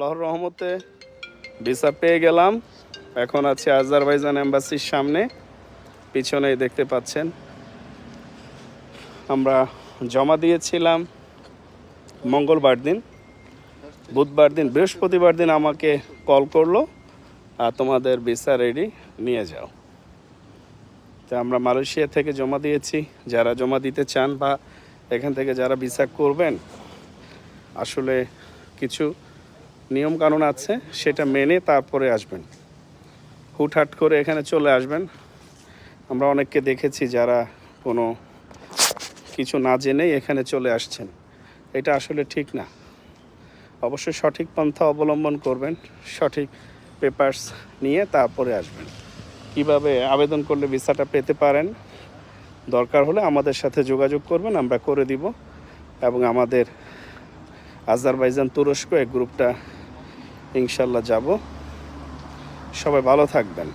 আল্লাহর রহমতে ভিসা পেয়ে গেলাম। এখন আছি আজারবাইজান এম্বাসির সামনে। পিছনেই দেখতে পাচ্ছেন, আমরা জমা দিয়েছিলাম মঙ্গলবার দিন। বুধবার দিন, বৃহস্পতিবার দিন আমাকে কল করল, আর তোমাদের ভিসা রেডি নিয়ে যাও। তো আমরা মালয়েশিয়া থেকে জমা দিয়েছি। যারা জমা দিতে চান বা এখান থেকে যারা ভিসা করবেন, আসলে কিছু নিয়ম কানুন আছে, সেটা মেনে তারপরে আসবেন। হুটহাট করে এখানে চলে আসবেন। আমরা অনেককে দেখেছি যারা কোনো কিছু না জেনেই এখানে চলে আসছেন। এটা আসলে ঠিক না। অবশ্যই সঠিক পন্থা অবলম্বন করবেন, সঠিক পেপারস নিয়ে তারপরে আসবেন। কীভাবে আবেদন করলে ভিসাটা পেতে পারেন, দরকার হলে আমাদের সাথে যোগাযোগ করবেন, আমরা করে দিব। এবং আমাদের আজারবাইজান তুরস্ক এই গ্রুপটা ইনশাল্লাহ যাব। সবাই ভালো থাকবেন।